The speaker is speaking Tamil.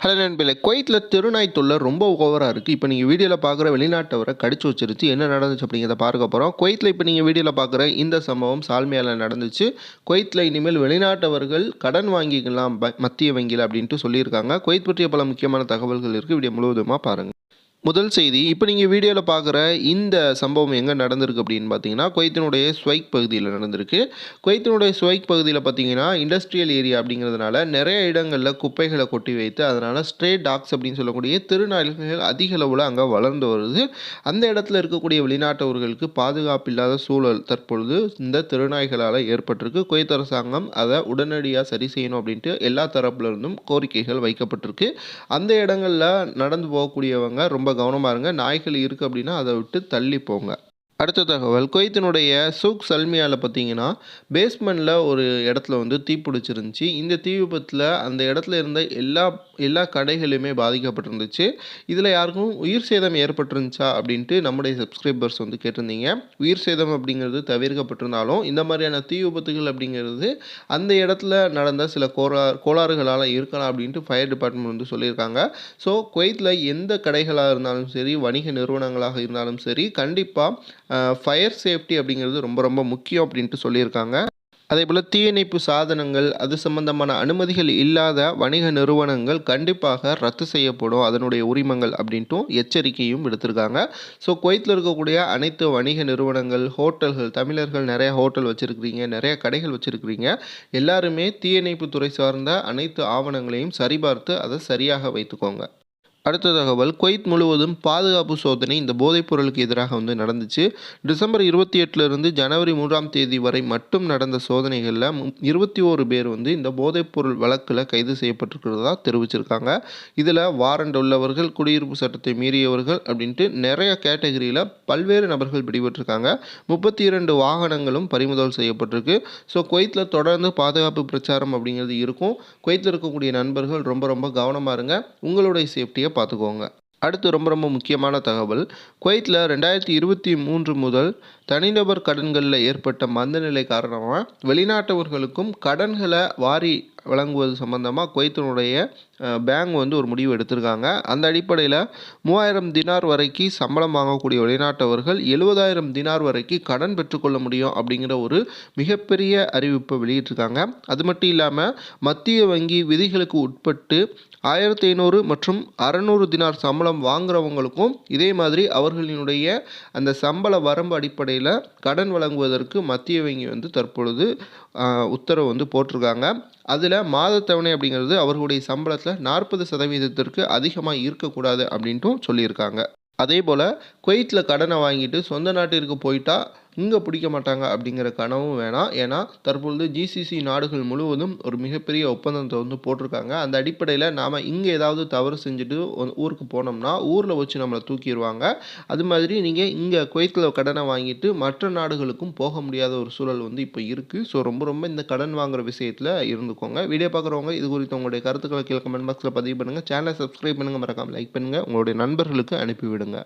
ஹலோ நண்பர்களே குவைத்தில் திருநாய் தொல்லை ரொம்ப ஓவராக இருக்குது இப்போ நீங்கள் வீடியோவில் பார்க்குற வெளிநாட்டவரை கடிச்சு வச்சிருச்சு என்ன நடந்துச்சு அப்படிங்கிறத பார்க்க போகிறோம் குவைத்தில் இப்போ நீங்கள் வீடியோவில் பார்க்குற இந்த சம்பவம் சால்மையால் நடந்துச்சு. குவைத்தில் இனிமேல் வெளிநாட்டவர்கள் கடன் வாங்கிக்கலாம் மத்திய வங்கியில் அப்படின்ட்டு சொல்லியிருக்காங்க. குவைத் பற்றிய பல முக்கியமான தகவல்கள் இருக்குது வீடியோ முழுவதுமாக பாருங்கள் முதல் செய்தி இப்போ நீங்கள் வீடியோவில் பார்க்குற இந்த சம்பவம் எங்கே நடந்திருக்கு அப்படின்னு பார்த்தீங்கன்னா குவைத்தினுடைய ஸ்வைக் பகுதியில் நடந்திருக்கு. குவைத்தினுடைய ஸ்வைக் பகுதியில் பார்த்தீங்கன்னா இண்டஸ்ட்ரியல் ஏரியா அப்படிங்கிறதுனால நிறைய இடங்களில் குப்பைகளை கொட்டி வைத்து அதனால் ஸ்ட்ரே டாக்ஸ் அப்படின்னு சொல்லக்கூடிய திருநாய்கள் அதிக அளவில் அங்கே வளர்ந்து வருது. அந்த இடத்துல இருக்கக்கூடிய வெளிநாட்டவர்களுக்கு பாதுகாப்பு இல்லாத சூழல் தற்பொழுது இந்த திருநாய்களால் ஏற்பட்டிருக்கு. குவைத் அரசாங்கம் அதை உடனடியாக சரி செய்யணும் அப்படின்ட்டு எல்லா தரப்புலேருந்தும் கோரிக்கைகள் வைக்கப்பட்டிருக்கு. அந்த இடங்களில் நடந்து போகக்கூடியவங்க ரொம்ப கவனமாக இருங்க. நாய்கள் இருக்குது அப்படின்னா அதை விட்டு தள்ளி போங்க. அடுத்த தகவல். குவைத்தினுடைய சூக் சல்மியாவில் பார்த்தீங்கன்னா பேஸ்மெண்ட்டில் ஒரு இடத்துல வந்து தீ பிடிச்சிருந்துச்சி. இந்த தீ விபத்தில் அந்த இடத்துல இருந்த எல்லா எல்லா கடைகளுமே பாதிக்கப்பட்டிருந்துச்சு. இதில் யாருக்கும் உயிர் சேதம் ஏற்பட்டிருந்துச்சா அப்படின்ட்டு நம்முடைய சப்ஸ்கிரைபர்ஸ் வந்து கேட்டிருந்தீங்க. உயிர் சேதம் அப்படிங்கிறது தவிர்க்கப்பட்டிருந்தாலும் இந்த மாதிரியான தீ விபத்துகள் அப்படிங்கிறது அந்த இடத்துல நடந்த சில கோளா கோளாறுகளால் இருக்கலாம் அப்படின்ட்டு ஃபயர் டிபார்ட்மெண்ட் வந்து சொல்லியிருக்காங்க. ஸோ குவைத்தில் எந்த கடைகளாக இருந்தாலும் சரி வணிக நிறுவனங்களாக இருந்தாலும் சரி கண்டிப்பாக ஃபயர் சேஃப்டி அப்படிங்கிறது ரொம்ப ரொம்ப முக்கியம் அப்படின்ட்டு சொல்லியிருக்காங்க. அதே போல் தீயணைப்பு சாதனங்கள் அது சம்பந்தமான அனுமதிகள் இல்லாத வணிக நிறுவனங்கள் கண்டிப்பாக ரத்து செய்யப்படும். அதனுடைய உரிமங்கள் அப்படின்ட்டும் எச்சரிக்கையும் விடுத்திருக்காங்க. ஸோ குவைத்தில் இருக்கக்கூடிய அனைத்து வணிக நிறுவனங்கள் ஹோட்டல்கள் தமிழர்கள் நிறைய ஹோட்டல் வச்சுருக்கிறீங்க நிறைய கடைகள் வச்சுருக்கிறீங்க. எல்லாருமே தீயணைப்பு துறை சார்ந்த அனைத்து ஆவணங்களையும் சரிபார்த்து அதை சரியாக வைத்துக்கோங்க. அடுத்த தகவல் குவைத் முழுவதும் பாதுகாப்பு சோதனை இந்த போதைப் பொருளுக்கு எதிராக வந்து நடந்துச்சு. டிசம்பர் இருபத்தி எட்டுலேருந்து ஜனவரி மூன்றாம் தேதி வரை மட்டும் நடந்த சோதனைகளில் இருபத்தி ஓரு பேர் வந்து இந்த போதைப் பொருள் வழக்கில் கைது செய்யப்பட்டிருக்கிறதா தெரிவிச்சிருக்காங்க. இதில் வாரண்ட் உள்ளவர்கள் குடியிருப்பு சட்டத்தை மீறியவர்கள் அப்படின்ட்டு நிறைய கேட்டகரியில் பல்வேறு நபர்கள் பிடிபட்டிருக்காங்க. முப்பத்தி இரண்டு வாகனங்களும் பறிமுதல் செய்யப்பட்டிருக்கு. ஸோ குவைத்தில் தொடர்ந்து பாதுகாப்பு பிரச்சாரம் அப்படிங்கிறது இருக்கும். குவைத்தில் இருக்கக்கூடிய நண்பர்கள் ரொம்ப ரொம்ப கவனமாக இருங்க. உங்களுடைய சேஃப்டியை பார்த்துக்கோங்க. அடுத்து ரொம்ப ரொம்ப முக்கியமான தகவல். குவைத்தில் ரெண்டாயிரத்தி இருபத்தி மூன்று முதல் தனிநபர் கடன்களில் ஏற்பட்ட மந்தநிலை காரணமாக வெளிநாட்டவர்களுக்கும் கடன்களை வாரி வழங்குவது சம்பந்தமாக குவைத்தினுடைய பேங்க் வந்து ஒரு முடிவு எடுத்திருக்காங்க. அந்த அடிப்படையில் மூவாயிரம் தினார் வரைக்கும் சம்பளம் வாங்கக்கூடிய வெளிநாட்டவர்கள் எழுபதாயிரம் தினார் வரைக்கும் கடன் பெற்றுக்கொள்ள முடியும் அப்படிங்கிற ஒரு மிகப்பெரிய அறிவிப்பை வெளியிட்டிருக்காங்க. அது மட்டும் இல்லாமல் மத்திய வங்கி விதிகளுக்கு உட்பட்டு ஆயிரத்தி ஐநூறு மற்றும் அறநூறு தினார் சம்பளம் வாங்குறவங்களுக்கும் இதே மாதிரி அவர்களினுடைய அந்த சம்பள வரம்பு அடிப்படையில் கடன் வழங்குவதற்கு மத்திய வங்கி வந்து தற்பொழுது உத்தரவு வந்து போட்டிருக்காங்க. அதில் மாதத்தவணை அப்படிங்கிறது அவர்களுடைய சம்பளத்தில் நாற்பது சதவீதத்திற்கு அதிகமாக இருக்கக்கூடாது அப்படின்ட்டும் சொல்லியிருக்காங்க. அதே போல் குவைத்தில் கடனை வாங்கிட்டு சொந்த நாட்டிற்கு போயிட்டால் இங்கே பிடிக்க மாட்டாங்க அப்படிங்கிற கனவும் வேணாம். ஏன்னா தற்பொழுது ஜிசிசி நாடுகள் முழுவதும் ஒரு மிகப்பெரிய ஒப்பந்தத்தை வந்து போட்டிருக்காங்க. அந்த அடிப்படையில் நாம் இங்கே ஏதாவது தவறு செஞ்சுட்டு ஊருக்கு போனோம்னா ஊரில் வச்சு நம்மளை தூக்கிடுவாங்க. அது மாதிரி நீங்கள் இங்கே குவைத்தில் கடனை வாங்கிட்டு மற்ற நாடுகளுக்கும் போக முடியாத ஒரு சூழல் வந்து இப்போ இருக்குது ஸோ ரொம்ப ரொம்ப இந்த கடன் வாங்குற விஷயத்தில் இருந்துக்கோங்க. வீடியோ பார்க்குறவங்க இது குறித்து உங்களுடைய கருத்துக்களை கீழே கமெண்ட் பாக்ஸில் பதிவு பண்ணுங்கள் சேனலை சப்ஸ்கிரைப் பண்ணுங்கள் மறக்காமல் லைக் பண்ணுங்கள் உங்களுடைய நண்பர்களுக்கு அனுப்பிவிடுங்க